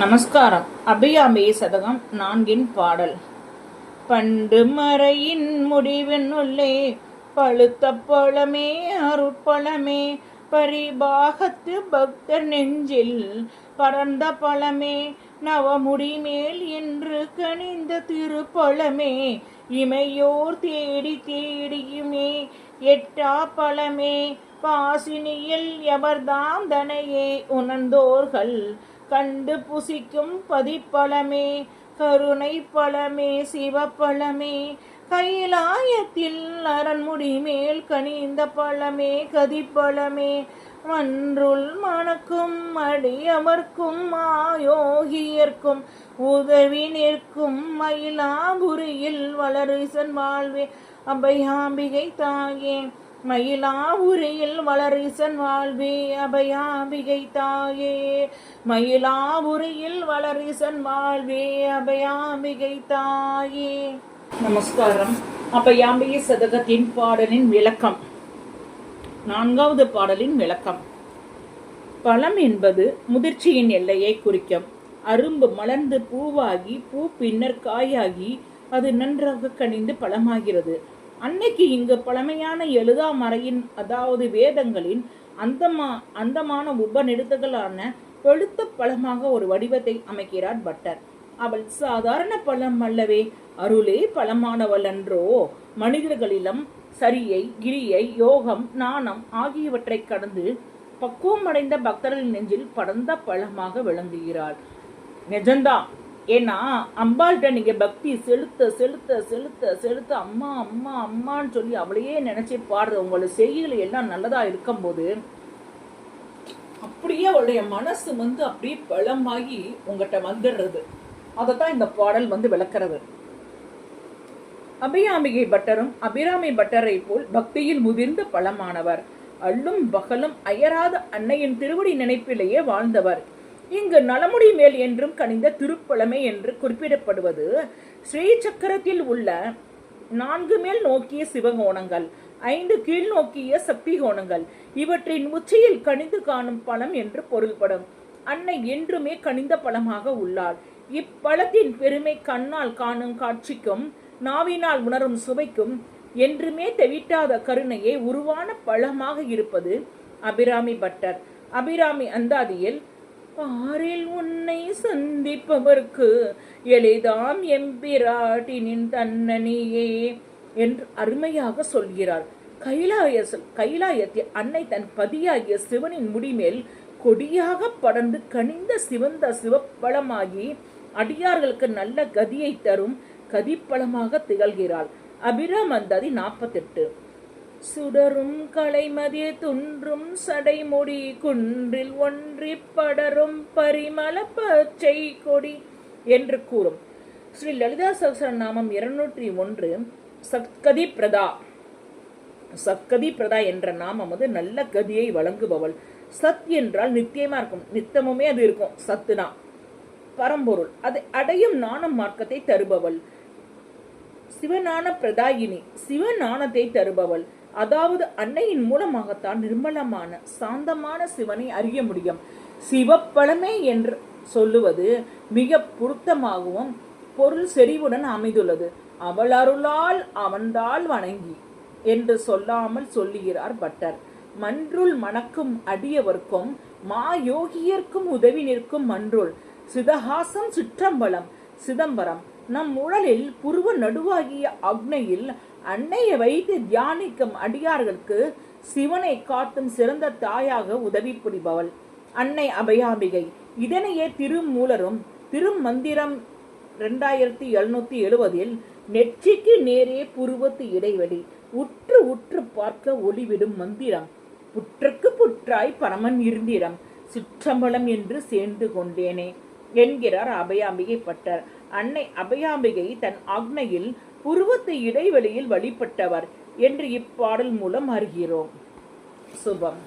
நமஸ்காரம். அபியாமே சதகம் நான்கின் பாடல். பண்டு மறையின் முடிவினுள்ளே பழுத்த பழமே அருட்பழமே பரிபாகத்து பக்தர் நெஞ்சில் பரந்த பழமே நவமுடி மேல் என்று கனிந்த திருப்பழமே இமையோர் தேடி தேடியுமே எட்டா பழமே பாசினியில் எவர்தாம் தனையே உணர்ந்தோர்கள் கண்டு புசிக்கும் பதிப்பழமே கருணை பழமே சிவப்பழமே கைலாயத்தில் அரண்முடி மேல் கனிந்த பழமே கதிப்பழமே மன்றுள் மணக்கும் அடியமர்க்கும் மாயோகியர்க்கும் உதவி நிற்கும் மயிலாபுரியில் வளரிசன் வாழ்வே அபயாம்பிகை தாயே. மயிலாபுரியில் வளரிசன் வாழ்வே அபயாம்பிகை தாயே. மயிலாபுரியில் வளரிசன் வாழ்வே அபயாம்பிகை தாயே. நமஸ்காரம். அபயாம்பிகை சதகத்தின் பாடலின் விளக்கம். நான்காவது பாடலின் விளக்கம். பழம் என்பது முதிர்ச்சியின் எல்லையை குறிக்கும். அரும்பு மலர்ந்து பூவாகி பூ பின்னர் காயாகி அது நன்றாக கனிந்து பழமாகிறது. அன்னைக்கு இங்கு பழமையான எழுதாமறையின் அதாவது வேதங்களின் அந்தமா அந்தமான உபநெடுத்துகளான கொழுத்த பழமாக ஒரு வடிவத்தை அமைக்கிறார் பட்டர். அவள் சாதாரண பழம் அல்லவே அருளே பழமானவள் என்றோ மனிதர்களிலும் சரியை கிரியை யோகம் நாணம் ஆகியவற்றை கடந்து பக்குவம் அடைந்த பக்தர்களின் நெஞ்சில் படர்ந்த பழமாக விளங்குகிறாள். நெஜந்தா ஏன்னா அம்பாள்கிட்ட நீங்க பக்தி செலுத்த செலுத்த செலுத்த செலுத்த அம்மா அம்மா அம்மான்னு சொல்லி அவளையே நினைச்சு பாடுற உங்களோட செய்திகள் எல்லாம் நல்லதா இருக்கும்போது அப்படியே அவளுடைய மனசு வந்து அப்படியே பலமாகி உங்ககிட்ட வந்துடுறது. அதைத்தான் இந்த பாடல் வந்து விளக்கிறது. அபியாமிகை பட்டரும் அபிராமி பட்டரை போல் பக்தியில் முதிர்ந்த பழமானவர் அள்ளும் பகலும் அயராத அன்னையின் திருவடி நினைப்பிலேயே வாழ்ந்தவர். இங்கு நலமுடி மேல் என்றும் கணிந்த திருப்பழமை என்று குறிப்பிடப்படுவது ஸ்ரீ சக்கரத்தில் உள்ள நான்கு மேல் நோக்கிய சிவகோணங்கள் ஐந்து கீழ் நோக்கிய சக்தி கோணங்கள் இவற்றின் உச்சியில் கணிந்து காணும் பழம் என்று பொருள்படும். அன்னை என்றுமே கணிந்த பழமாக உள்ளாள். இப்பழத்தின் பெருமை கண்ணால் காணும் காட்சிக்கும் நாவினால் உணரும் சுவைக்கும் என்றுமே தெவிட்டாத கருணையை உருவான பழமாக இருப்பது அபிராமி பட்டர். அபிராமி அந்தாதியில் ஆறில் உன்னை சந்திப்பவர்க்கு எளிதாம் எம்பிராட்டினின் தன்னனியே என்று அருமையாக சொல்கிறார். கைலாயச கைலாயத்தில் அன்னை தன் பதியாகிய சிவனின் முடிமேல் கொடியாக படர்ந்து கனிந்த சிவந்த சிவப்பழமாகி அடியார்களுக்கு நல்ல கதியை தரும் கதிப்பழமாக திகழ்கிறாள். அபிராமந்ததி நாற்பத்தெட்டு. சுடரும் கலைமதிய துன்றும் சடைமுடி குன்றில் ஒன்றி படரும் பரிமள பச்சை கொடி என்று கூறும். ஸ்ரீ லலிதா சகசரநாமம் இருநூற்றி ஒன்று சத்கதி பிரதா சத்கதி பிரதா என்ற நாமம் வந்து நல்ல கதியை வழங்குபவள். சத் என்றால் நித்தியமா இருக்கும். நித்தமுமே அது இருக்கும். சத்துனா. பரம்பொருள். அதை அடையும் நாணம் மார்க்கத்தை தருபவள். சிவஞான பிரதாயினி சிவஞானத்தை தருபவள். அதாவது அன்னையின் மூலமாகத்தான் நிர்மலமான சாந்தமான சிவனை அறிய முடியும். சிவப்பழமே என்று சொல்லுவது மிக பொருத்தமாகவும் பொருள் செறிவுடன் அமைந்துள்ளது. அவள் அருளால் அவன்தால் வணங்கி என்று சொல்லாமல் சொல்லுகிறார் பட்டர். மன்றுள் மணக்கும் அடியவர்க்கும் மா யோகியர்க்கும் உதவி நிற்கும் மன்றுள். சிதஹாசம் சிற்றம்பலம் சிதம்பரம். நம் உடலில் புருவ நடுவாகிய அக்னையில் அன்னையை வைத்து தியானிக்கும் அடியார்களுக்கு சிவனை காட்டும் சிறந்த தாயாக உதவி புரிபவள். அன்னை அபயாம்பிகை இதனையே திருமூலரும் திருமந்திரம் ரெண்டாயிரத்தி எழுநூத்தி எழுபதில் நெற்றிக்கு நேரே புருவத்து இடைவெளி உற்று உற்று பார்க்க ஒளிவிடும் மந்திரம். புற்றுக்கு புற்றாய் பரமன் இருந்திரம் சிற்றம்பலம் என்று சேர்ந்து கொண்டேனே. என்கிறார் அபயாம்பிகை பட்டர் அன்னை அபயாம்பிகை தன் ஆக்னையில் புருவத்து இடைவெளியில் வழிபட்டவர் என்று இப்பாடல் மூலம் அறிகிறோம். சுபம்.